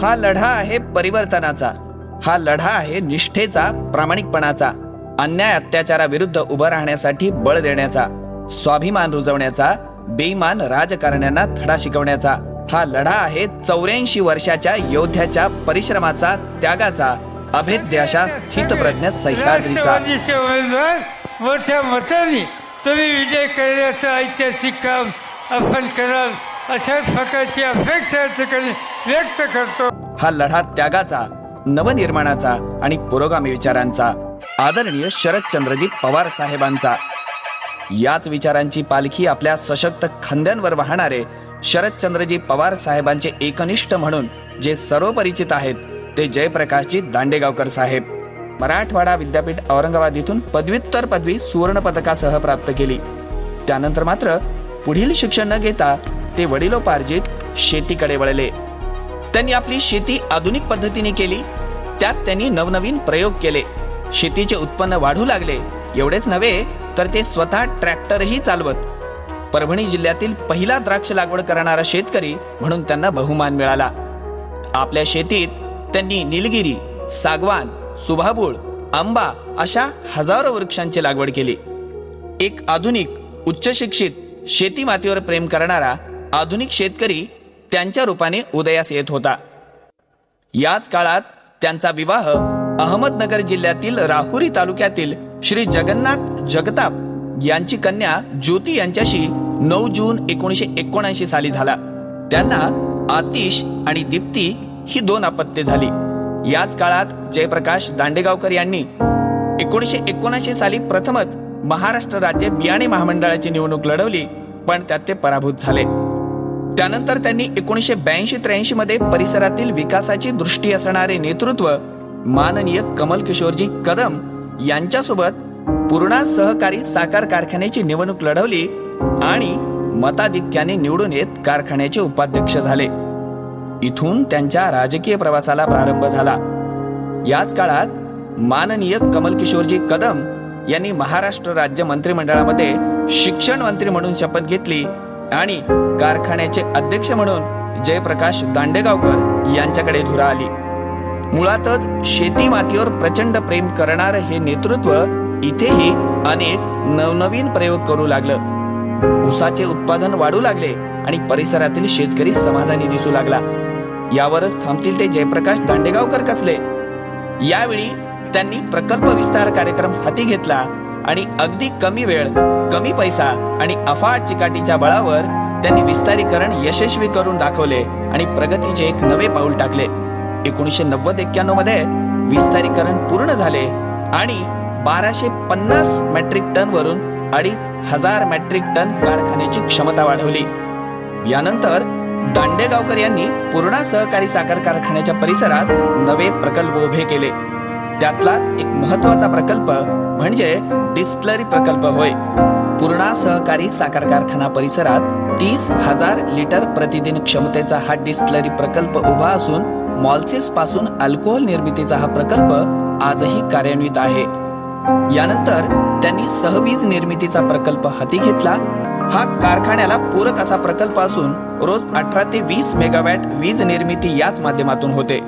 हा लढा आहे परिवर्तनाचा. हा लढा आहे निष्ठेचा प्रामाणिकपणाचा. अन्याय अत्याचाराविरुद्ध उभं राहण्यासाठी बळ देण्याचा. स्वाभिमान रुजवण्याचा बेईमान राजकारण्यांना धडा शिकवण्याचा. हा लढा आहे चौऱ्याऐंशी वर्षाच्या योद्ध्याच्या परिश्रमाचा त्यागाचा अभेद्य अशा स्थितप्रज्ञ सह्याद्रीचा. मोठ्या मताने तुम्ही विजय करण्याचं ऐतिहासिक काम आपण कराल अशाच प्रकारची अपेक्षा व्यक्त करतो हा लढा त्यागाचा नवनिर्माणाचा आणि पुरोगामी विचारांचा आदरणीय शरदचंद्रजी पवार साहेबांचा. याच विचारांची पालखी आपल्या सशक्त खांद्यांवर वाहणारे शरदचंद्रजी पवार साहेबांचे एकनिष्ठ म्हणून जे सर्वपरिचित आहेत ते जयप्रकाशजी दांडेगावकर साहेब. मराठवाडा विद्यापीठ औरंगाबाद इथून पदव्युत्तर पदवी सुवर्ण पदकासह प्राप्त केली. त्यानंतर मात्र पुढील शिक्षण न घेता ते वडिलोपार्जित शेतीकडे वळले. त्यांनी आपली शेती आधुनिक पद्धतीने केली. त्यात त्यांनी नवनवीन प्रयोग केले. शेतीचे उत्पन्न वाढू लागले. एवढेच नव्हे तर ते स्वतः ट्रॅक्टरही चालवत. परभणी जिल्ह्यातील पहिला द्राक्ष लागवड करणारा शेतकरी म्हणून त्यांना बहुमान मिळाला. आपल्या शेतीत त्यांनी निलगिरी सागवान सुभाबूळ आंबा अशा हजारो वृक्षांची लागवड केली. एक आधुनिक उच्च शिक्षित शेती मातीवर प्रेम करणारा आधुनिक शेतकरी त्यांच्या रूपाने उदयास येत होता. याच काळात त्यांचा विवाह अहमदनगर जिल्ह्यातील राहुरी तालुक्यातील श्री जगन्नाथ जगताप यांची कन्या ज्योती यांच्याशी नऊ जून एकोणीशे एकोणऐंशी साली झाला. त्यांना आतिश आणि दीप्ती ही दोन अपत्ये झाली. याच काळात जयप्रकाश दांडेगावकर यांनी एकोणीसशे एकोणऐंशी साली प्रथमच महाराष्ट्र राज्य बियाणे महामंडळाची निवडणूक लढवली पण त्यात ते पराभूत झाले. त्यानंतर त्यांनी एकोणीसशे ब्याऐंशी त्र्याऐंशी मध्ये परिसरातील विकासाची दृष्टी असणारे नेतृत्व माननीय कमल किशोरजी कदम यांच्यासोबत पूर्णा सहकारी साखर कारखान्याची निवडणूक लढवली आणि मताधिक्याने निवडून येत कारखान्याचे उपाध्यक्ष झाले. इथून त्यांच्या राजकीय प्रवासाला प्रारंभ झाला. याच काळात माननीय कमल किशोरजी कदम यांनी महाराष्ट्र राज्य मंत्रिमंडळामध्ये शिक्षण मंत्री म्हणून शपथ घेतली आणि कारखान्याचे अध्यक्ष म्हणून जयप्रकाश दांडेगावकर यांच्याकडे धुरा आली. मुळातच शेती मातीवर प्रचंड प्रेम करणार हे नेतृत्व इथेही अनेक नवनवीन प्रयोग करू लागलं. ऊसाचे उत्पादन वाढू लागले आणि परिसरातील शेतकरी समाधानी दिसू लागला. यावरच थांबतील ते जयप्रकाश दांडेगावकर कसले? यावेळी त्यांनी प्रकल्प विस्तार कार्यक्रम हाती घेतला आणि अगदी कमी वेळ कमी पैसा आणि अफाट चिकाटीच्या बळावर त्यांनी विस्तारीकरण यशस्वी करून दाखवले आणि प्रगतीचे एक नवे पाऊल टाकले. एकोणीसशे नव्वद एक्क्याण्णवमध्ये विस्तारीकरण पूर्ण झाले आणि बाराशे पन्नास मेट्रिक टन वरून अडीच हजार मेट्रिक टन कारखान्याची क्षमता वाढवली. यानंतर दांडेगावकर यांनी पूर्णा सहकारी साखर कारखान्याच्या परिसरात नवे प्रकल्प उभे केले. त्यातलाच एक महत्त्वाचा प्रकल्प म्हणजे डिस्टलरी प्रकल्प होय. पूर्णा सहकारी साखर कारखाना परिसरात तीस हजार लिटर प्रतिदिन क्षमतेचा हा डिस्टलरी प्रकल्प उभा असून मॉल्सेस पासून अल्कोहोल निर्मितीचा हा प्रकल्प आजही कार्यान्वित आहे. यानंतर त्यांनी सहवीज निर्मितीचा प्रकल्प हाती घेतला. हा कारखान्याला पूरक असा प्रकल्प असून रोज अठरा ते वीस मेगावॅट वीज निर्मिती याच माध्यमातून होते.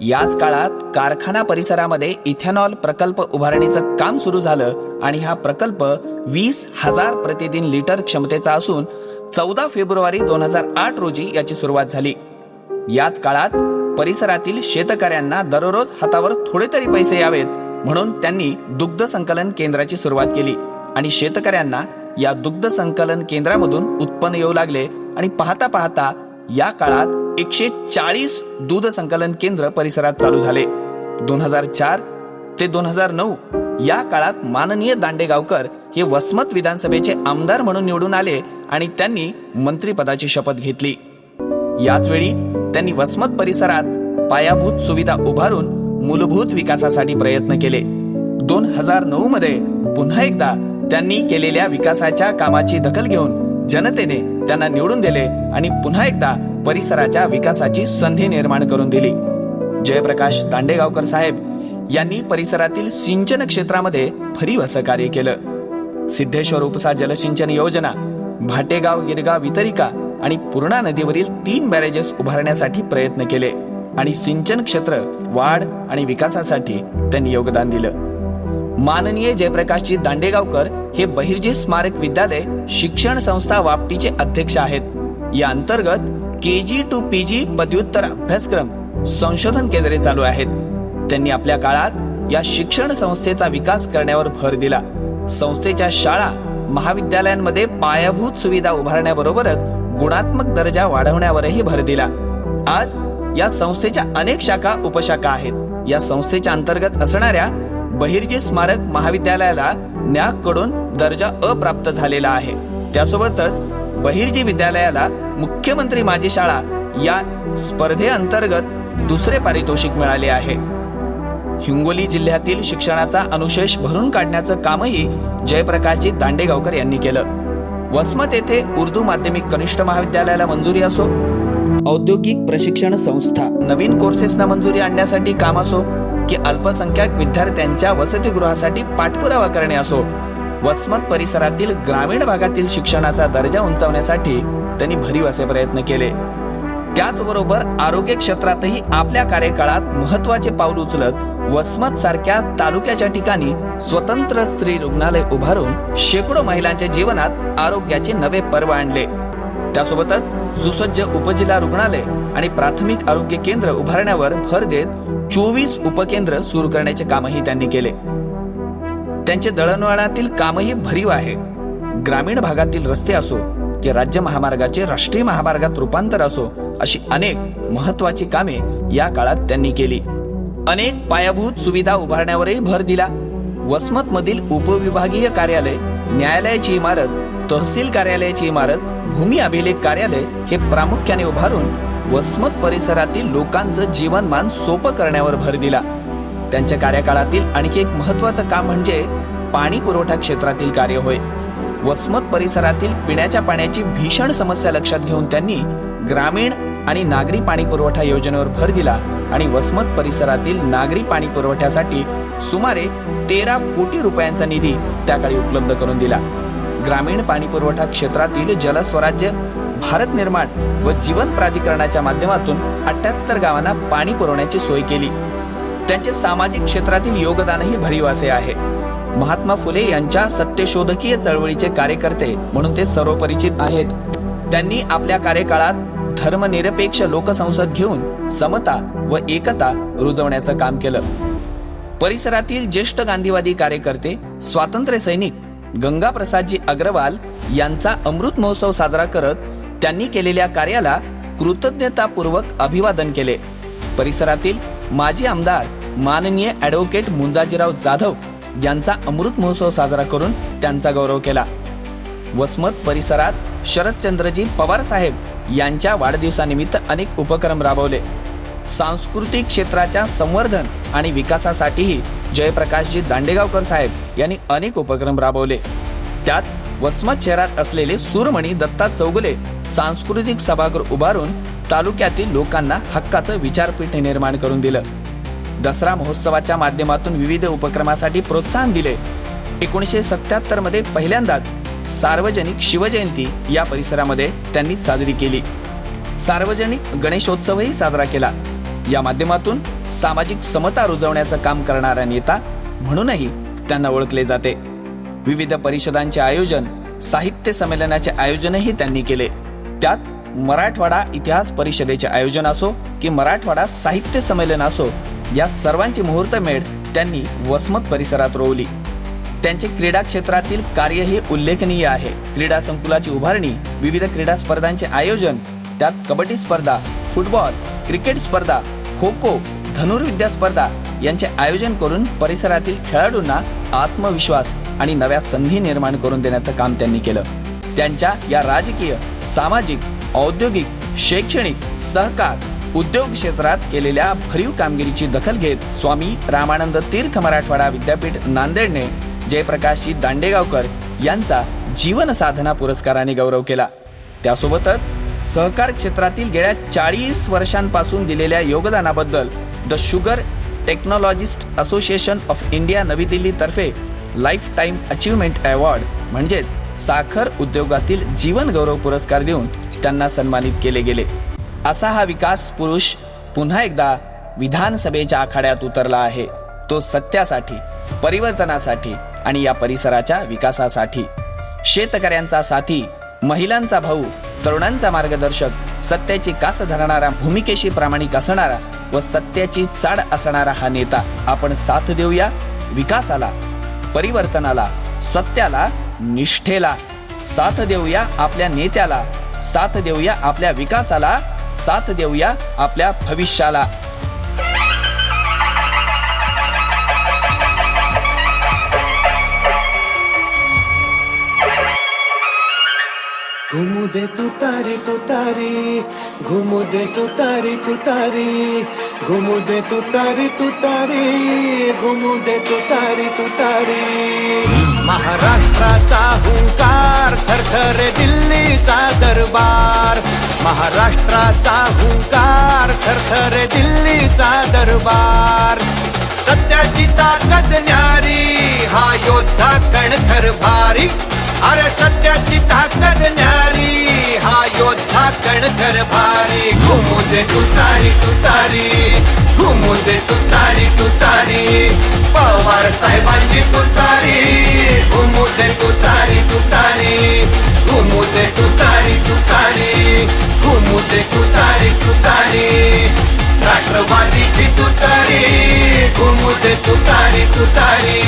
याच काळात कारखाना परिसरामध्ये इथेनॉल प्रकल्प उभारणीचं काम सुरू झालं आणि हा प्रकल्प वीस हजार प्रतिदिन लिटर क्षमतेचा असून चौदा फेब्रुवारी दोन हजार आठ रोजी याची सुरुवात झाली. याच काळात परिसरातील शेतकऱ्यांना दररोज हातावर थोडे तरी पैसे यावेत म्हणून त्यांनी दुग्ध संकलन केंद्राची सुरुवात केली आणि शेतकऱ्यांना या दुग्ध संकलन केंद्रामधून उत्पन्न येऊ लागले आणि पाहता पाहता या काळात एकशे चाळीस दूध संकलन केंद्र परिसरात चालू झाले. दोन हजार चार ते दोन हजार नऊ या काळात माननीय दांडेगावकर हे वसमत विधानसभेचे आमदार म्हणून निवडून आले आणि त्यांनी मंत्रीपदाची शपथ घेतली. याचवेळी त्यांनी वसमत परिसरात पायाभूत सुविधा उभारून मूलभूत विकासासाठी प्रयत्न केले. दोन हजार नऊ मध्ये पुन्हा एकदा त्यांनी केलेल्या विकासाच्या कामाची दखल घेऊन जनतेने त्यांना निवडून दिले आणि पुन्हा एकदा परिसराच्या विकासाची संधी निर्माण करून दिली. जयप्रकाश दांडेगावकर साहेब यांनी परिसरातील सिंचन क्षेत्रामध्ये भरीव असं कार्य केलं. सिद्धेश्वर उपसा जलसिंचन योजना भाटेगाव गिरगाव वितरिका आणि पूर्णा नदीवरील तीन बॅरेजेस उभारण्यासाठी प्रयत्न केले आणि सिंचन क्षेत्र वाढ आणि विकासासाठी त्यांनी योगदान दिलं. माननीय जयप्रकाशजी दांडेगावकर हे बहिर्जी स्मारक विद्यालय शिक्षण संस्था वापटीचे अध्यक्ष आहेत. या अंतर्गत के जी टू पी जी पदव्युत्तर अभ्यासक्रम संशोधन केंद्रे चालू आहेत. त्यांनी आपल्या काळात या शिक्षण संस्थेचा विकास करण्यावर भर दिला. संस्थेच्या शाळा महाविद्यालयांमध्ये पायाभूत सुविधा उभारण्याबरोबरच गुणात्मक दर्जा वाढवण्यावरही भर दिला. आज या संस्थेच्या अनेक शाखा उपशाखा आहेत. या संस्थेच्या अंतर्गत असणाऱ्या बहिर्जी स्मारक महाविद्यालयाला न्याककडून दर्जा अप्राप्त झालेला आहे. त्यासोबतच बहिर्जी विद्यालयाला मुख्यमंत्री माझी शाळा या स्पर्धेअंतर्गत दुसरे पारितोषिक मिळाले आहे. हिंगोली जिल्ह्यातील शिक्षणाचा अनुशेष भरून काढण्याचं कामही जयप्रकाशजी दांडेगावकर यांनी केलं. वसमत येथे उर्दू माध्यमिक कनिष्ठ महाविद्यालयाला मंजुरी असो औद्योगिक प्रशिक्षण संस्था नवीन कोर्सेसना मंजुरी आणण्यासाठी काम असो की अल्पसंख्याक विद्यार्थ्यांच्या वसतिगृहासाठी पाठपुरावा करणे असो वसमत परिसरातील ग्रामीण भागातील शिक्षणाचा दर्जा उंचावण्यासाठी त्यांनी भरीव असे प्रयत्न केले. त्याचबरोबर आरोग्य क्षेत्रातही आपल्या कार्यकाळात महत्त्वाचे पाऊल उचलत वसमत सारख्या तालुक्याच्या ठिकाणी स्वतंत्र स्त्री रुग्णालय उभारून शेकडो महिलांच्या जीवनात आरोग्याचे नवे पर्व आणले. त्यासोबतच सुसज्ज उपजिल्हा रुग्णालय आणि प्राथमिक आरोग्य केंद्र उभारण्यावर भर देत चोवीस उपकेंद्र सुरू करण्याचे कामही त्यांनी केले. त्यांचे दळणवळणातील कामही भरीव आहे. ग्रामीण भागातील रस्ते असो की राज्य महामार्गाचे राष्ट्रीय महामार्गात रूपांतर असो अशी अनेक महत्वाची कामे या काळात त्यांनी केली. अनेक पायाभूत सुविधा उभारण्यावरही भर दिला. वसमत मधील उपविभागीय कार्यालय न्यायालयाची इमारत तहसील कार्यालयाची इमारत भूमी अभिलेख कार्यालय हे प्रामुख्याने उभारून वसमत परिसरातील लोकांचं जीवनमान सोपं करण्यावर भर दिला. त्यांच्या कार्यकाळातील आणखी एक महत्वाचं काम म्हणजे पाणी पुरवठा क्षेत्रातील कार्य होय. वसमत परिसरातील पिण्याच्या पाण्याची भीषण समस्या लक्षात घेऊन त्यांनी ग्रामीण आणि नागरी पाणी पुरवठा योजनेवर भर दिला आणि वसमत परिसरातील नागरी पाणी पुरवठ्यासाठी सुमारे तेरा कोटी रुपयांचा निधी त्याकाळी उपलब्ध करून दिला. ग्रामीण पाणी पुरवठा क्षेत्रातील जलस्वराज्य भारत निर्माण व जीवन प्राधिकरणाच्या माध्यमातून अठ्याहत्तर गावांना पाणी पुरवण्याची सोय केली. त्यांचे सामाजिक क्षेत्रातील योगदानही भरीव असे आहे. महात्मा फुले यांच्या सत्यशोधकीय चळवळीचे कार्यकर्ते म्हणून ते सर्वपरिचित आहेत. त्यांनी आपल्या कार्यकाळात धर्मनिरपेक्ष लोकसंसद घेऊन समता व एकता रुजवण्याचं काम केलं. परिसरातील ज्येष्ठ गांधीवादी कार्यकर्ते स्वातंत्र्य सैनिक गंगाप्रसादजी अग्रवाल यांचा अमृत महोत्सव साजरा करत त्यांनी केलेल्या कार्याला कृतज्ञतापूर्वक अभिवादन केले. परिसरातील माजी आमदार माननीय ॲडव्होकेट मुंजाजीराव जाधव यांचा अमृत महोत्सव साजरा करून त्यांचा गौरव केला. वसमत परिसरात शरदचंद्रजी पवार साहेब यांच्या वाढदिवसानिमित्त अनेक उपक्रम राबवले. सांस्कृतिक क्षेत्राच्या संवर्धन आणि विकासासाठीही जयप्रकाशजी दांडेगावकर साहेब यांनी अनेक उपक्रम राबवले. त्यात वसमत शहरात असलेले सूरमणी दत्ता चौगुले सांस्कृतिक सभागृह उभारून तालुक्यातील लोकांना हक्काचं विचारपीठ निर्माण करून दिलं. दसरा महोत्सवाच्या माध्यमातून विविध उपक्रमासाठी प्रोत्साहन दिले. एकोणीसशे सत्याहत्तरमध्ये पहिल्यांदाच सार्वजनिक शिवजयंती या परिसरामध्ये त्यांनी साजरी केली. सार्वजनिक गणेशोत्सवही साजरा केला. या माध्यमातून सामाजिक समता रुजवण्याचं काम करणारा नेता म्हणूनही त्यांना ओळखले जाते. विविध परिषदांचे आयोजन साहित्य संमेलनाचे आयोजनही त्यांनी केले. त्यात मराठवाडा इतिहास परिषदेचे आयोजन असो की मराठवाडा साहित्य संमेलन असो या सर्वांची मुहूर्तमेढ त्यांनी वसमत परिसरात रोवली. त्यांचे क्रीडा क्षेत्रातील कार्यही उल्लेखनीय आहे. क्रीडा संकुलाची उभारणी विविध क्रीडा स्पर्धांचे आयोजन त्यात कबड्डी स्पर्धा फुटबॉल क्रिकेट स्पर्धा खो खो धनुर्विद्या स्पर्धा यांचे आयोजन करून परिसरातील खेळाडूंना आत्मविश्वास आणि नव्या संधी निर्माण करून देण्याचं काम त्यांनी केलं. त्यांच्या या राजकीय सामाजिक औद्योगिक शैक्षणिक सहकार उद्योग क्षेत्रात केलेल्या भरीव कामगिरीची दखल घेत स्वामी रामानंद तीर्थ मराठवाडा विद्यापीठ नांदेडने जयप्रकाशजी दांडेगावकर यांचा जीवन साधना पुरस्काराने गौरव केला. त्यासोबतच सहकार क्षेत्रातील गेल्या चाळीस वर्षांपासून दिलेल्या योगदानाबद्दल the sugar technologists association of India नवी दिल्लीतर्फे लाईफ टाईम अचीवमेंट अवॉर्ड म्हणजेच साखर उद्योगातील जीवन गौरव पुरस्कार देऊन त्यांना सन्मानित केले गेले. असा हा विकास पुरुष पुन्हा एकदा विधानसभेच्या आखाड्यात उतरला आहे. तो सत्यासाठी परिवर्तनासाठी आणि या परिसराच्या विकासासाठी. शेतकऱ्यांचा साथी महिलांचा भाऊ तरुणांचा मार्गदर्शक सत्याची कास धरणारा भूमिकेशी प्रामाणिक असणारा व सत्याची चाड असणारा हा नेता आपण साथ देऊया विकासाला परिवर्तनाला सत्याला निष्ठेला. साथ देऊया आपल्या नेत्याला साथ देऊया आपल्या विकासाला. साथ देऊया आपल्या भविष्याला. घुमू दे तू तारी तू तारी. घुमू दे तू तारी तू तारी. घुमू दे तू तारी तू तारी. घुमू दे तू तारी तू तारी. महाराष्ट्राचा हुंकार थरथरे दिल्लीचा दरबार. महाराष्ट्राचा हुंकार थरथरे दिल्लीचा दरबार. सत्याची ताकद न्यारी हा योद्धा कणखर भारी. अरे सत्याची ताकद न्यारी हा योद्धा कणखर भारी. घुमू दे तुतारी तुतारी. घुमू दे तुतारी तुतारी. पवार साहेबांची तुतारी. तुतारी. राष्ट्रवादीची तुतारी. घुमू दे तुतारी तुतारी.